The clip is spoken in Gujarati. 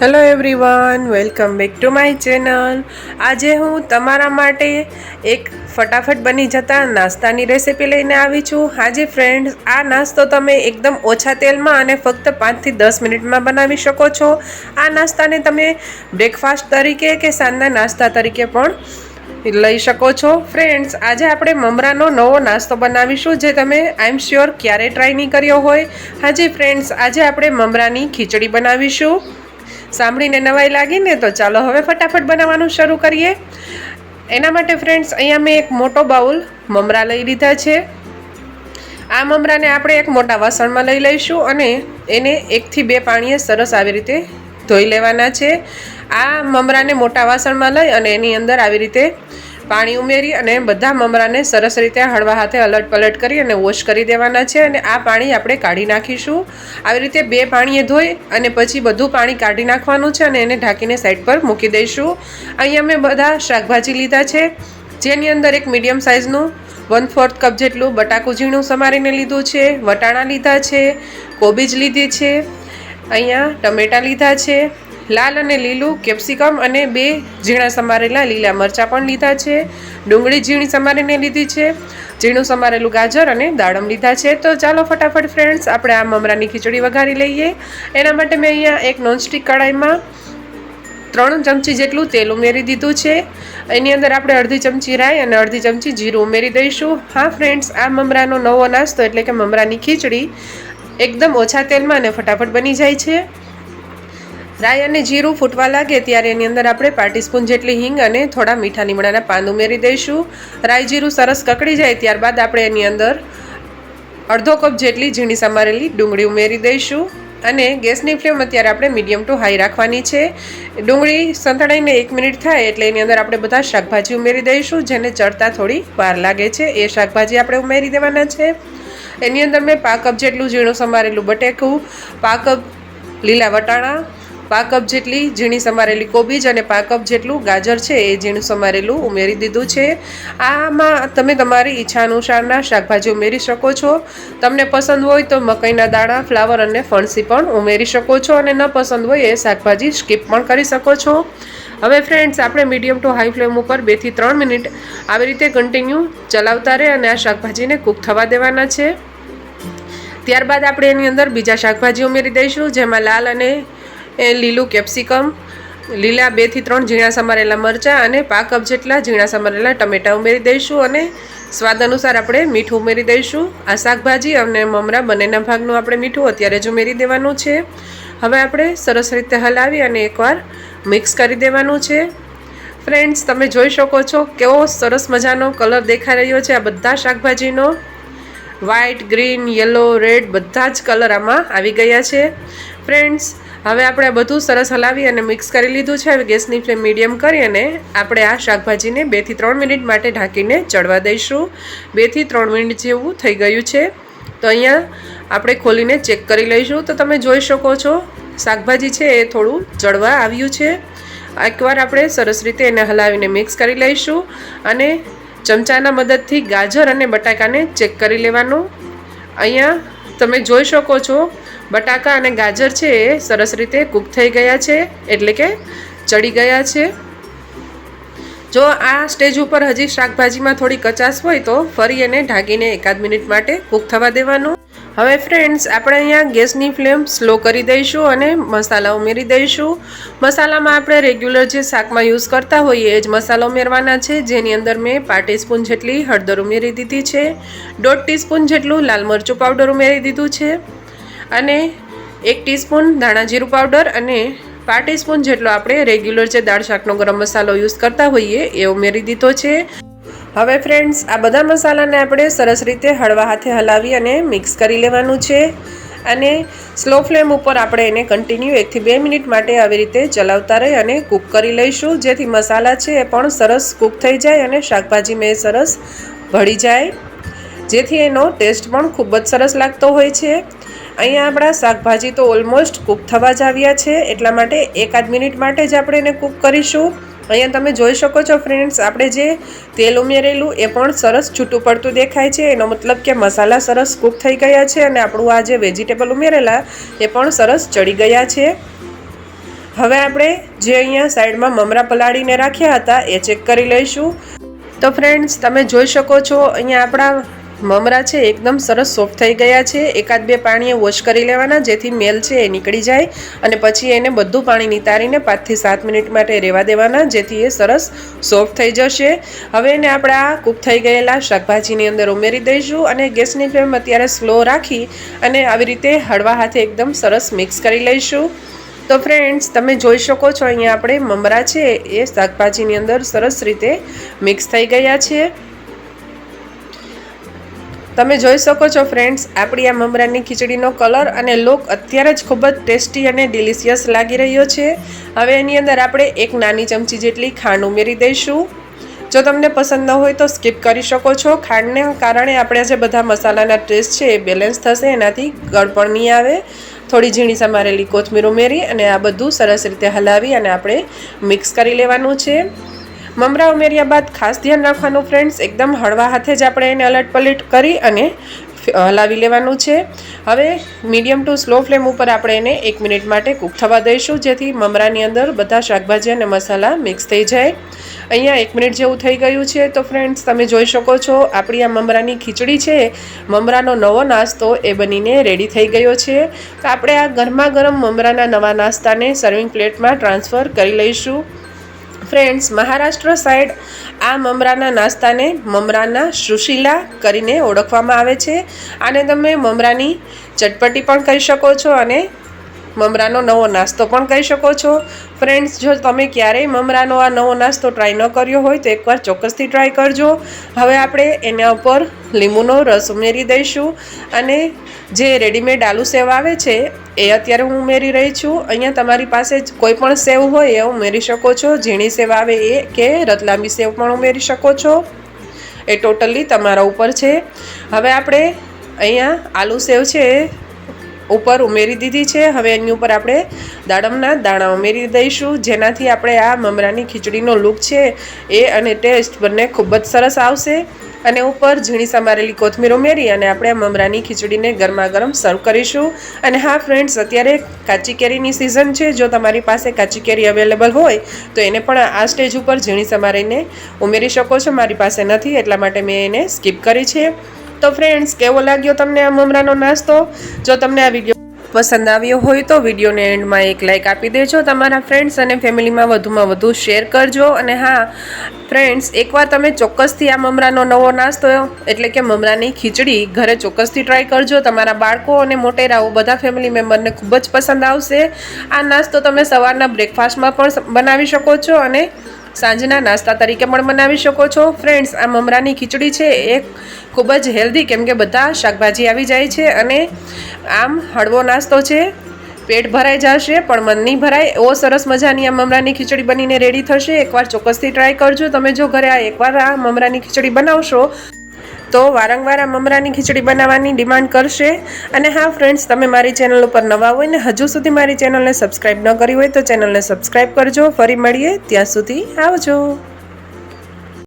Hello everyone welcome back to my channel આજે હું તમારા માટે એક ફટાફટ બની જતા નાસ્તાની રેસિપી લઈને આવી છું. હાજી ફ્રેન્ડ્સ આ નાસ્તો તમે એકદમ ઓછા તેલમાં અને ફક્ત પાંચથી દસ મિનિટમાં બનાવી શકો છો. આ નાસ્તાને તમે બ્રેકફાસ્ટ તરીકે કે સાંજના નાસ્તા તરીકે પણ લઈ શકો છો. ફ્રેન્ડ્સ આજે આપણે મમરાનો નવો નાસ્તો બનાવીશું જે તમે આઈ એમ શ્યોર ક્યારે ટ્રાય નહીં કર્યો હોય. હાજી ફ્રેન્ડ્સ આજે આપણે મમરાની ખીચડી બનાવીશું. સાંભળીને નવાઈ લાગીને તો ચાલો હવે ફટાફટ બનાવવાનું શરૂ કરીએ. એના માટે ફ્રેન્ડ્સ અહીંયા મેં એક મોટો બાઉલ મમરા લઈ લીધા છે. આ મમરાને આપણે એક મોટા વાસણમાં લઈ લઈશું અને એને એકથી બે પાણીએ સરસ આવી રીતે ધોઈ લેવાના છે. આ મમરાને મોટા વાસણમાં લઈ અને એની અંદર આવી રીતે પાણી ઉમેરી અને બધા મમરાને સરસ રીતે હળવા હાથે અલટ પલટ કરી અને વોશ કરી દેવાના છે અને આ પાણી આપણે કાઢી નાખીશું. આવી રીતે બે પાણીએ ધોઈ અને પછી બધું પાણી કાઢી નાખવાનું છે અને એને ઢાંકીને સાઈડ પર મૂકી દઈશું. અહીંયા મેં બધા શાકભાજી લીધા છે. જેની અંદર એક મીડિયમ સાઇઝનું વન ફોર્થ કપ જેટલું બટાકું ઝીણું સમારીને લીધું છે, વટાણા લીધા છે, કોબીજ લીધી છે, અહીંયા ટમેટાં લીધા છે લાલ અને લીલું, કેપ્સિકમ અને બે ઝીણા સમારેલા લીલા મરચાં પણ લીધા છે. ડુંગળી ઝીણી સમારીને લીધી છે. ઝીણું સમારેલું ગાજર અને દાડમ લીધા છે. તો ચાલો ફટાફટ ફ્રેન્ડ્સ આપણે આ મમરાની ખીચડી વઘારી લઈએ. એના માટે મેં અહીંયા એક નોનસ્ટિક કડાઈમાં ત્રણ ચમચી જેટલું તેલ ઉમેરી દીધું છે. એની અંદર આપણે અડધી ચમચી રાઈ અને અડધી ચમચી જીરું ઉમેરી દઈશું. હા ફ્રેન્ડ્સ આ મમરાનો નવો નાસ્તો એટલે કે મમરાની ખીચડી એકદમ ઓછા તેલમાં અને ફટાફટ બની જાય છે. રાઈ અને જીરું ફૂટવા લાગે ત્યારે એની અંદર આપણે પાર્ટી સ્પૂન જેટલી હિંગ અને થોડા મીઠા લીમડાના પાન ઉમેરી દઈશું. રાઈ જીરું સરસ કકડી જાય ત્યારબાદ આપણે એની અંદર અડધો કપ જેટલી ઝીણી સમારેલી ડુંગળી ઉમેરી દઈશું અને ગેસની ફ્લેમ અત્યારે આપણે મીડિયમ ટુ હાઈ રાખવાની છે. ડુંગળી સંતળાઈને એક મિનિટ થાય એટલે એની અંદર આપણે બધા શાકભાજી ઉમેરી દઈશું, જેને ચડતા થોડી વાર લાગે છે. એ શાકભાજી આપણે ઉમેરી દેવાના છે. એની અંદર મેં પા કપ જેટલું ઝીણું સમારેલું બટેકું પા કપ લીલા વટાણા પા કપ જેટલી ઝીણી સમારેલી કોબીજ અને પા કપ જેટલું ગાજર છે એ ઝીણું સમારેલું ઉમેરી દીધું છે. આમાં તમે તમારી ઈચ્છા અનુસારના શાકભાજી ઉમેરી શકો છો. તમને પસંદ હોય તો મકાઈના દાણા, ફ્લાવર અને ફણસી પણ ઉમેરી શકો છો અને ન પસંદ હોય એ શાકભાજી સ્કીપ પણ કરી શકો છો. હવે ફ્રેન્ડ્સ, આપણે મીડિયમ ટુ હાઈ ફ્લેમ ઉપર બેથી ત્રણ મિનિટ આવી રીતે કન્ટિન્યુ ચલાવતા રહે અને આ શાકભાજીને કૂક થવા દેવાના છે. ત્યારબાદ આપણે એની અંદર બીજા શાકભાજી ઉમેરી દઈશું, જેમાં લાલ અને એ લીલું કેપ્સિકમ, લીલા બેથી ત્રણ ઝીણા સમારેલા મરચાં અને પા કપ જેટલા ઝીણા સમારેલા ટમેટાં ઉમેરી દઈશું અને સ્વાદ અનુસાર આપણે મીઠું ઉમેરી દઈશું. આ શાકભાજી અને મમરા બંનેના ભાગનું આપણે મીઠું અત્યારે જ ઉમેરી દેવાનું છે. હવે આપણે સરસ રીતે હલાવી અને એકવાર મિક્સ કરી દેવાનું છે. ફ્રેન્ડ્સ, તમે જોઈ શકો છો કેવો સરસ મજાનો કલર દેખાઈ રહ્યો છે આ બધા શાકભાજીનો. વ્હાઈટ, ગ્રીન, યલો, રેડ બધા જ કલર આમાં આવી ગયા છે. ફ્રેન્ડ્સ હવે આપણે બધું સરસ હલાવી અને મિક્સ કરી લીધું છે. હવે ગેસની ફ્લેમ મીડિયમ કરી અને આપણે આ શાકભાજીને બેથી ત્રણ મિનિટ માટે ઢાંકીને ચડવા દઈશું. બેથી ત્રણ મિનિટ જેવું થઈ ગયું છે. તો અહીંયા આપણે ખોલીને ચેક કરી લઈશું. તો તમે જોઈ શકો છો, શાકભાજી છે એ થોડું ચડવા આવ્યું છે. એકવાર આપણે સરસ રીતે એને હલાવીને મિક્સ કરી લઈશું અને ચમચાના મદદથી ગાજર અને બટાકાને ચેક કરી લેવાનું. અહીંયા તમે જોઈ શકો છો બટાકા અને ગાજર છે એ સરસ રીતે કૂક થઈ ગયા છે, એટલે કે ચડી ગયા છે. જો આ સ્ટેજ ઉપર હજી શાકભાજીમાં થોડી કચાશ હોય તો ફરી એને ઢાંકીને એકાદ મિનિટ માટે કૂક થવા દેવાનું. હવે ફ્રેન્ડ્સ, આપણે અહીંયા ગેસની ફ્લેમ સ્લો કરી દઈશું અને મસાલા ઉમેરી દઈશું. મસાલામાં આપણે રેગ્યુલર જે શાકમાં યુઝ કરતા હોઈએ એ જ મસાલો ઉમેરવાના છે. જેની અંદર મેં પાંચ ટીસ્પૂન જેટલી હળદર ઉમેરી દીધી છે. દોઢ ટીસ્પૂન જેટલું લાલ મરચું પાવડર ઉમેરી દીધું છે. અને એક ટીસ્પૂન ધાણા જીરું પાવડર અને પાંચ ટીસ્પૂન જેટલો આપણે રેગ્યુલર જે દાળ શાકનો ગરમ મસાલો યુઝ કરતા હોઈએ એ ઉમેરી દીધો છે. હવે ફ્રેન્ડ્સ, આ બધા મસાલાને આપણે સરસ રીતે હળવા હાથે હલાવી અને મિક્સ કરી લેવાનું છે. અને સ્લો ફ્લેમ ઉપર આપણે એને કન્ટિન્યુ એકથી બે મિનિટ માટે આવી રીતે ચલાવતા રહી અને કૂક કરી લઈશું. જેથી મસાલા છે એ પણ સરસ કૂક થઈ જાય અને શાકભાજી મેં સરસ ભળી જાય. જેથી એનો ટેસ્ટ પણ ખૂબ જ સરસ લાગતો હોય છે. અહીંયા આપણા શાકભાજી તો ઓલમોસ્ટ કૂક થવા જ આવ્યા છે. એટલા માટે એકાદ મિનિટ માટે જ આપણે એને કૂક કરીશું. અહીંયા તમે જોઈ શકો છો ફ્રેન્ડ્સ આપણે જે તેલ ઉમેરેલું એ પણ સરસ છૂટું પડતું દેખાય છે. એનો મતલબ કે મસાલા સરસ કૂક થઈ ગયા છે અને આપણું આ જે વેજીટેબલ ઉમેરેલા એ પણ સરસ ચડી ગયા છે. હવે આપણે જે અહીંયા સાઈડમાં મમરા પલાળીને રાખ્યા હતા એ ચેક કરી લઈશું. તો ફ્રેન્ડ્સ તમે જોઈ શકો છો અહીંયા આપણા મમરા છે, એકદમ સરસ સોફ્ટ થઈ ગયા છે. એકાદ બે પાણીએ વોશ કરી લેવાના, જેથી મેલ છે એ નીકળી જાય. અને પછી એને બધું પાણી નિતારીને પાંચથી સાત મિનિટ માટે રહેવા દેવાના, જેથી એ સરસ સોફ્ટ થઈ જશે. હવે એને આપણે આ કૂક થઈ ગયેલા શાકભાજીની અંદર ઉમેરી દઈશું અને ગેસની ફ્લેમ અત્યારે સ્લો રાખી અને આવી રીતે હળવા હાથે એકદમ સરસ મિક્સ કરી લઈશું. તો ફ્રેન્ડ્સ, તમે જોઈ શકો છો, અહીંયા આપણે મમરા છે એ શાકભાજીની અંદર સરસ રીતે મિક્સ થઈ ગયા છે. તમે જોઈ શકો છો ફ્રેન્ડ્સ આપણી આ મમરાની ખીચડીનો કલર અને લુક અત્યારે જ ખૂબ જ ટેસ્ટી અને ડિલિશિયસ લાગી રહ્યો છે. હવે એની અંદર આપણે એક નાની ચમચી જેટલી ખાંડ ઉમેરી દઈશું. જો તમને પસંદ ન હોય તો સ્કીપ કરી શકો છો. ખાંડને કારણે આપણે જે બધા મસાલાના ટેસ્ટ છે એ બેલેન્સ થશે, એનાથી ગળપણ નહીં આવે. થોડી ઝીણી સમારેલી કોથમીર ઉમેરી અને આ બધું સરસ રીતે હલાવી અને આપણે મિક્સ કરી લેવાનું છે. મમરા ઉમેર્યા બાદ ખાસ ધ્યાન રાખવાનું ફ્રેન્ડ્સ એકદમ હળવા હાથે જ આપણે એને અલટ પલટ કરી અને હલાવી લેવાનું છે. હવે મીડિયમ ટુ સ્લો ફ્લેમ ઉપર આપણે એને એક મિનિટ માટે કૂક થવા દઈશું, જેથી મમરાની અંદર બધા શાકભાજી અને મસાલા મિક્સ થઈ જાય. અહીંયા એક મિનિટ જેવું થઈ ગયું છે. તો ફ્રેન્ડ્સ તમે જોઈ શકો છો, આપણી આ મમરાની ખીચડી છે. મમરાનો નવો નાસ્તો એ બનીને રેડી થઈ ગયો છે. તો આપણે આ ગરમા ગરમ મમરાના નવા નાસ્તાને સર્વિંગ પ્લેટમાં ટ્રાન્સફર કરી લઈશું. ફ્રેન્ડ્સ મહારાષ્ટ્ર સાઈડ આ મમરાના નાસ્તાને મમરાના સુશીલા કરીને ઓળખવામાં આવે છે. આને તમે મમરાની ચટપટી પણ કહી શકો છો અને મમરાનો નવો નાસ્તો પણ કહી શકો છો. ફ્રેન્ડ્સ જો તમે ક્યારેય મમરાનો આ નવો નાસ્તો ટ્રાય ન કર્યો હોય તો એકવાર ચોક્કસથી ટ્રાય કરજો. હવે આપણે એના ઉપર લીંબુનો રસ ઉમેરી દઈશું અને જે રેડીમેડ આલુ સેવ આવે છે, એ અત્યારે હું ઉમેરી રહી છું. અહીંયા તમારી પાસે કોઈ પણ સેવ હોય એ ઉમેરી શકો છો. ઝીણી સેવ આવે એ કે રતલાંબી સેવ પણ ઉમેરી શકો છો. એ ટોટલી તમારા ઉપર છે. હવે આપણે અહીંયા આલુ સેવ છે ઉપર ઉમેરી દીધી છે. હવે એની ઉપર આપણે દાડમના દાણા ઉમેરી દઈશું. જેનાથી આપણે આ મમરાની ખીચડીનો લુક છે એ અને ટેસ્ટ બંને ખૂબ જ સરસ આવશે. અને ઉપર ઝીણી સમારેલી કોથમીર ઉમેરી અને આપણે આ મમરાની ખીચડીને ગરમા ગરમ સર્વ કરીશું. અને હા ફ્રેન્ડ્સ અત્યારે કાચી કેરીની સિઝન છે. જો તમારી પાસે કાચી કેરી અવેલેબલ હોય, તો એને પણ આ સ્ટેજ ઉપર ઝીણી સમારીને ઉમેરી શકો છો. મારી પાસે નથી, એટલા માટે મેં એને સ્કીપ કરી છે. તો ફ્રેન્ડ્સ કેવો લાગ્યો તમને આ મમરાનો નાસ્તો? જો તમને આ વીડિયો પસંદ આવ્યો હોય તો વિડીયોને એન્ડમાં એક લાઇક આપી દેજો, તમારા ફ્રેન્ડ્સ અને ફેમિલીમાં વધુમાં વધુ શેર કરજો. અને હા ફ્રેન્ડ્સ એકવાર તમે ચોક્કસથી આ મમરાનો નવો નાસ્તો, એટલે કે મમરાની ખીચડી ઘરે ચોક્કસથી ટ્રાય કરજો. તમારા બાળકો અને મોટેરાઓ બધા ફેમિલી મેમ્બરને ખૂબ જ પસંદ આવશે. આ નાસ્તો તમે સવારના બ્રેકફાસ્ટમાં પણ બનાવી શકો છો અને સાંજના નાસ્તા તરીકે પણ બનાવી શકો છો. ફ્રેન્ડ્સ આ મમરાની ખીચડી છે એ ખૂબ જ હેલ્ધી કેમ કે બધા શાકભાજી આવી જાય છે અને આમ હળવો નાસ્તો છે. પેટ ભરાઈ જશે, પણ મન નહીં ભરાય. એવો સરસ મજાની આ મમરાની ખીચડી બનીને રેડી થશે. એકવાર ચોક્કસથી ટ્રાય કરજો. તમે જો ઘરે આ એકવાર આ મમરાની ખીચડી બનાવશો તો વારંવાર આ મમરાની ખીચડી બનાવવાની ડિમાન્ડ કરશે. અને હા ફ્રેન્ડ્સ તમે મારી ચેનલ ઉપર નવા હોય ને હજુ સુધી મારી ચેનલને સબસ્ક્રાઈબ ન કરી હોય તો ચેનલને સબસ્ક્રાઈબ કરજો. ફરી મળીએ ત્યાં સુધી આવજો.